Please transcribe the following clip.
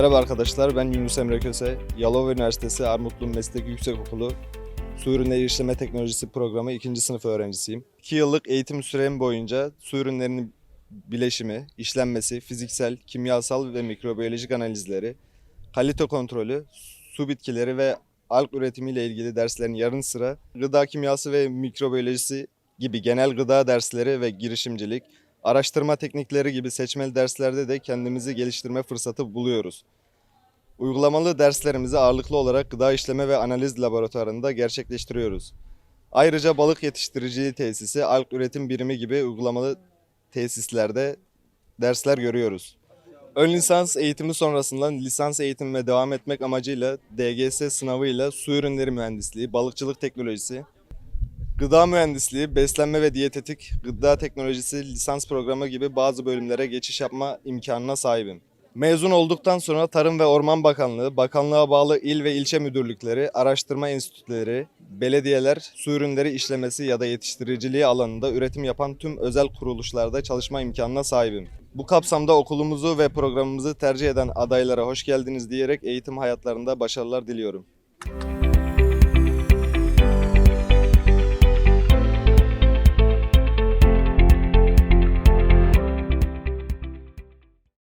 Merhaba arkadaşlar, ben Yunus Emre Köse. Yalova Üniversitesi Armutlu Meslek Yüksekokulu Su Ürünleri İşleme Teknolojisi Programı 2. sınıf öğrencisiyim. 2 yıllık eğitim sürem boyunca su ürünlerinin bileşimi, işlenmesi, fiziksel, kimyasal ve mikrobiyolojik analizleri, kalite kontrolü, su bitkileri ve alg üretimiyle ilgili derslerin yarın sıra gıda kimyası ve mikrobiyolojisi gibi genel gıda dersleri ve girişimcilik, araştırma teknikleri gibi seçmeli derslerde de kendimizi geliştirme fırsatı buluyoruz. Uygulamalı derslerimizi ağırlıklı olarak gıda işleme ve analiz laboratuvarında gerçekleştiriyoruz. Ayrıca balık yetiştiriciliği tesisi, alg üretim birimi gibi uygulamalı tesislerde dersler görüyoruz. Ön lisans eğitimi sonrasında lisans eğitimime devam etmek amacıyla DGS sınavıyla su ürünleri mühendisliği, balıkçılık teknolojisi, Gıda mühendisliği, beslenme ve diyetetik, gıda teknolojisi lisans programı gibi bazı bölümlere geçiş yapma imkanına sahibim. Mezun olduktan sonra Tarım ve Orman Bakanlığı, bakanlığa bağlı il ve ilçe müdürlükleri, araştırma enstitüleri, belediyeler, su ürünleri işlemesi ya da yetiştiriciliği alanında üretim yapan tüm özel kuruluşlarda çalışma imkanına sahibim. Bu kapsamda okulumuzu ve programımızı tercih eden adaylara hoş geldiniz diyerek eğitim hayatlarında başarılar diliyorum.